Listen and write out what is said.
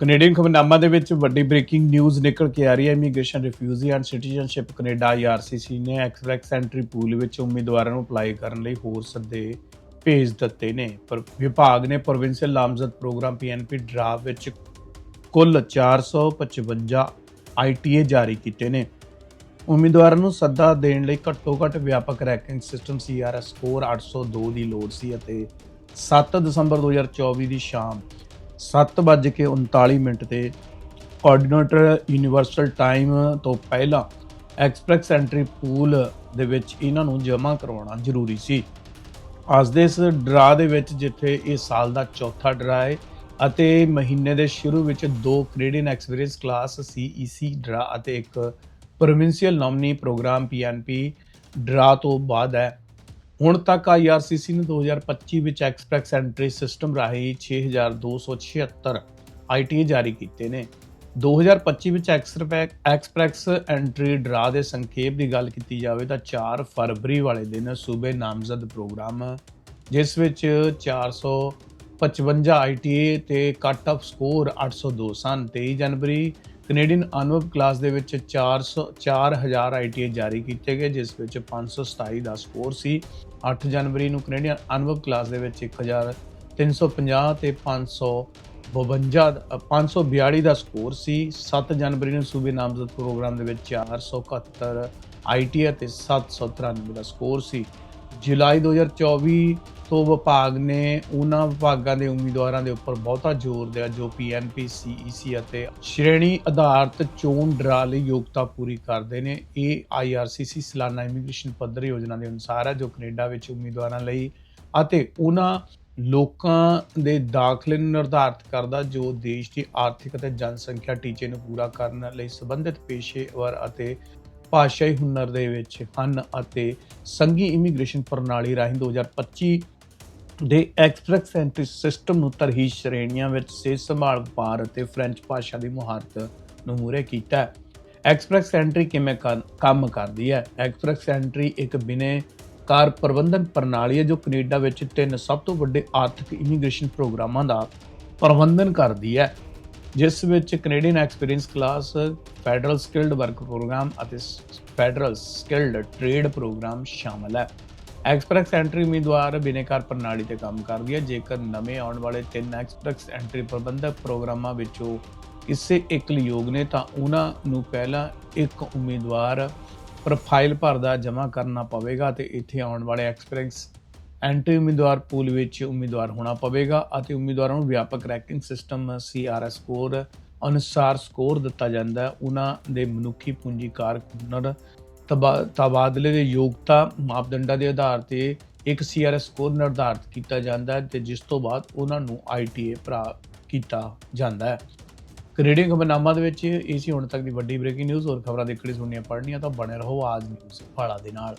Canadian ਖਬਰਨਾਮਾ ਦੇ ਵਿੱਚ ਵੱਡੀ ਬ੍ਰੇਕਿੰਗ ਨਿਊਜ਼ ਨਿਕਲ ਕੇ ਆ ਰਹੀ ਹੈ। Immigration refugee and citizenship Canada IRCC ਨੇ ਐਕਸਪ੍ਰੈਸ ਐਂਟਰੀ ਪੂਲ ਵਿੱਚ ਉਮੀਦਵਾਰਾਂ ਨੂੰ ਅਪਲਾਈ ਕਰਨ ਲਈ ਹੋਰ ਸੱਦੇ ਭੇਜ ਦਿੱਤੇ ਨੇ। ਪਰ ਵਿਭਾਗ ਨੇ ਪ੍ਰੋਵਿੰਸ਼ੀਅਲ ਨਾਮਜ਼ਦ ਪ੍ਰੋਗਰਾਮ PNP ਡਰਾਫਟ ਵਿੱਚ ਕੁੱਲ 455 ITA ਜਾਰੀ ਕੀਤੇ ਨੇ। ਉਮੀਦਵਾਰਾਂ ਨੂੰ ਸੱਦਾ ਦੇਣ ਲਈ ਘੱਟੋ ਘੱਟ ਵਿਆਪਕ ਰੈਂਕਿੰਗ ਸਿਸਟਮ CRS ਸਕੋਰ 802 ਦੀ ਲੋੜ ਸੀ ਅਤੇ 7 ਦਸੰਬਰ 2024 ਦੀ ਸ਼ਾਮ 7:39 ਮਿੰਟ ਤੇ ਕੋਆਰਡੀਨੇਟਰ ਯੂਨੀਵਰਸਲ ਟਾਈਮ ਤੋਂ ਪਹਿਲਾਂ ਐਕਸਪ੍ਰੈਸ ਐਂਟਰੀ ਪੂਲ ਦੇ ਵਿੱਚ ਇਹਨਾਂ ਨੂੰ ਜਮ੍ਹਾਂ ਕਰਵਾਉਣਾ ਜ਼ਰੂਰੀ ਸੀ। ਅੱਜ ਦੇ ਇਸ ਡਰਾ ਦੇ ਵਿੱਚ ਜਿੱਥੇ ਇਹ ਸਾਲ ਦਾ ਚੌਥਾ ਡਰਾ ਹੈ ਅਤੇ ਮਹੀਨੇ ਦੇ ਸ਼ੁਰੂ ਵਿੱਚ ਦੋ Canadian experience class CEC draw ਅਤੇ ਇੱਕ provincial nominee program PNP draw ਤੋਂ ਬਾਅਦ ਹੈ। ਹੁਣ ਤੱਕ IRCC ਨੇ 2025 ਵਿੱਚ ਐਕਸਪ੍ਰੈਸ ਐਂਟਰੀ ਸਿਸਟਮ ਰਾਹੀਂ 6276 ITA ਜਾਰੀ ਕੀਤੇ ਨੇ। 2025 ਵਿੱਚ ਐਕਸਪ੍ਰੈਸ ਐਕਸਪ੍ਰੈਸ ਐਂਟਰੀ ਡਰਾ ਦੇ ਸੰਖੇਪ ਦੀ ਗੱਲ ਕੀਤੀ ਜਾਵੇ ਤਾਂ 4 ਫਰਵਰੀ ਵਾਲੇ ਦਿਨ ਸੂਬੇ ਨਾਮਜ਼ਦ ਪ੍ਰੋਗਰਾਮ, ਜਿਸ ਵਿੱਚ 455 ITA ਤੇ ਕੱਟ ਆਫ ਸਕੋਰ 802 ਸਨ। 23 ਜਨਵਰੀ ਕੈਨੇਡੀਅਨ ਅਨੁਭਵ ਕਲਾਸ ਦੇ ਵਿੱਚ 400 4000 ITA ਜਾਰੀ ਕੀਤੇ ਗਏ ਜਿਸ ਵਿੱਚ 527 ਦਾ ਸਕੋਰ ਸੀ। 8 ਜਨਵਰੀ ਨੂੰ ਕੈਨੇਡੀਅਨ ਅਨੁਭਵ ਕਲਾਸ ਦੇ ਵਿੱਚ 1350 ਤੇ 552 ਅ, 542 ਦਾ ਸਕੋਰ ਸੀ। 7 ਜਨਵਰੀ ਨੂੰ ਸੂਬੇ ਨਾਮਜ਼ਦ ਪ੍ਰੋਗਰਾਮ ਦੇ ਵਿੱਚ 471 ITA ਤੇ 793 ਦਾ ਸਕੋਰ ਸੀ। ਜੁਲਾਈ 2024 ਤੋਂ ਵਿਭਾਗ ਨੇ ਉਹਨਾਂ ਵਿਭਾਗਾਂ ਦੇ ਉਮੀਦਵਾਰਾਂ ਦੇ ਉੱਪਰ ਬਹੁਤਾ ਜ਼ੋਰ ਦਿਆ, ਜੋ PNP CEC ਅਤੇ ਸ਼੍ਰੇਣੀ ਆਧਾਰਿਤ ਚੋਣ ਡਰਾ ਲਈ ਯੋਗਤਾ ਪੂਰੀ ਕਰਦੇ ਨੇ। ਇਹ IRCC ਸਾਲਾਨਾ ਇਮੀਗ੍ਰੇਸ਼ਨ ਪੱਧਰ ਯੋਜਨਾ ਦੇ ਅਨੁਸਾਰ ਹੈ, ਜੋ ਕੈਨੇਡਾ ਵਿੱਚ ਉਮੀਦਵਾਰਾਂ ਲਈ ਅਤੇ ਉਹਨਾਂ ਲੋਕਾਂ ਦੇ ਦਾਖਲੇ ਨੂੰ ਨਿਰਧਾਰਤ ਕਰਦਾ, ਜੋ ਦੇਸ਼ ਦੀ ਆਰਥਿਕ ਅਤੇ ਜਨਸੰਖਿਆ ਟੀਚੇ ਨੂੰ ਪੂਰਾ ਕਰਨ ਲਈ ਸੰਬੰਧਿਤ ਪੇਸ਼ੇਵਰ ਅਤੇ ਭਾਸ਼ਾਈ ਹੁਨਰ ਦੇ ਵਿੱਚ ਹਨ ਅਤੇ ਸੰਘੀ ਇਮੀਗ੍ਰੇਸ਼ਨ ਪ੍ਰਣਾਲੀ ਰਾਹੀਂ 2025 ਦੇ ਐਕਸਪ੍ਰੈਸ ਐਂਟਰੀ ਸਿਸਟਮ ਨੂੰ ਤਰਜੀਹ ਸ਼੍ਰੇਣੀਆਂ ਵਿੱਚ ਸਿਹਤ ਸੰਭਾਲ ਵਪਾਰ ਅਤੇ ਫ੍ਰੈਂਚ ਭਾਸ਼ਾ ਦੀ ਮੁਹਾਰਤ ਨੂੰ ਮੂਰੇ ਕੀਤਾ ਹੈ। ਐਕਸਪ੍ਰੈਸ ਐਂਟਰੀ ਕਿਵੇਂ ਕਰ- ਕੰਮ ਕਰਦੀ ਹੈ? ਐਕਸਪ੍ਰੈਸ ਐਂਟਰੀ ਇੱਕ ਬਿਨੇ ਕਾਰ ਪ੍ਰਬੰਧਨ ਪ੍ਰਣਾਲੀ ਹੈ ਜੋ ਕੈਨੇਡਾ ਵਿੱਚ ਤਿੰਨ ਸਭ ਤੋਂ ਵੱਡੇ ਆਰਥਿਕ ਇਮੀਗ੍ਰੇਸ਼ਨ ਪ੍ਰੋਗਰਾਮਾਂ ਦਾ ਪ੍ਰਬੰਧਨ ਕਰਦੀ ਹੈ, ਜਿਸ ਵਿੱਚ Canadian experience class, federal skilled work program ਅਤੇ ਫੈਡਰਲ ਸਕਿਲਡ ਟ੍ਰੇਡ ਪ੍ਰੋਗਰਾਮ ਸ਼ਾਮਲ ਹੈ। ਐਕਸਪ੍ਰੈਸ ਐਂਟਰੀ ਉਮੀਦਵਾਰ ਬਿਨੇਕਾਰ ਪ੍ਰਣਾਲੀ ਤੇ ਕੰਮ ਕਰਦੀ ਹੈ। ਜੇਕਰ ਨਵੇਂ ਆਉਣ ਵਾਲੇ ਤਿੰਨ ਐਕਸਪ੍ਰੈਸ ਐਂਟਰੀ ਪ੍ਰਬੰਧਕ ਪ੍ਰੋਗਰਾਮਾਂ ਵਿੱਚੋਂ ਕਿਸੇ ਇੱਕ ਯੋਗ ਨੇ, ਤਾਂ ਉਹਨਾਂ ਨੂੰ ਪਹਿਲਾਂ ਇੱਕ ਉਮੀਦਵਾਰ ਪ੍ਰੋਫਾਈਲ ਭਰਦਾ ਜਮ੍ਹਾਂ ਕਰਨਾ ਪਵੇਗਾ ਤੇ ਇੱਥੇ ਆਉਣ ਵਾਲੇ ਐਕਸਪੀਰੀਅੰਸ ਐਂਟਰੀ ਉਮੀਦਵਾਰ ਪੂਲ ਵਿੱਚ ਉਮੀਦਵਾਰ ਹੋਣਾ ਪਵੇਗਾ ਅਤੇ ਉਮੀਦਵਾਰਾਂ ਨੂੰ ਵਿਆਪਕ ਰੈਂਕਿੰਗ ਸਿਸਟਮ CRS ਸਕੋਰ ਅਨੁਸਾਰ ਸਕੋਰ ਦਿੱਤਾ ਜਾਂਦਾ ਹੈ। ਉਹਨਾਂ ਦੇ ਮਨੁੱਖੀ ਪੂੰਜੀਕਾਰ ਹੁਨਰ ਤਬਾਦਲੇ ਦੇ ਯੋਗਤਾ ਮਾਪਦੰਡਾਂ ਦੇ ਆਧਾਰ ਤੇ ਇੱਕ CRS ਸਕੋਰ ਨਿਰਧਾਰਤ ਕੀਤਾ ਜਾਂਦਾ ਹੈ ਤੇ ਜਿਸ ਤੋਂ ਬਾਅਦ ਉਹਨਾਂ ਨੂੰ ITA ਪ੍ਰਾਪਤ ਕੀਤਾ ਜਾਂਦਾ ਹੈ। ਕੈਨੇਡੀਅਨ ਖਬਰਨਾਮਾ ਦੇ ਵਿੱਚ ਇਹ ਸੀ ਹੁਣ ਤੱਕ ਦੀ ਵੱਡੀ ਬ੍ਰੇਕਿੰਗ ਨਿਊਜ਼ ਹੋਰ ਖਬਰਾਂ ਦੇਖਣੀ ਸੁਣਨੀਆਂ ਪੜ੍ਹਨੀਆਂ ਤਾਂ ਬਣੇ ਰਹੋ ਆਜ ਨਿਊਜ਼ ਫਾਲਾ ਦੇ ਨਾਲ।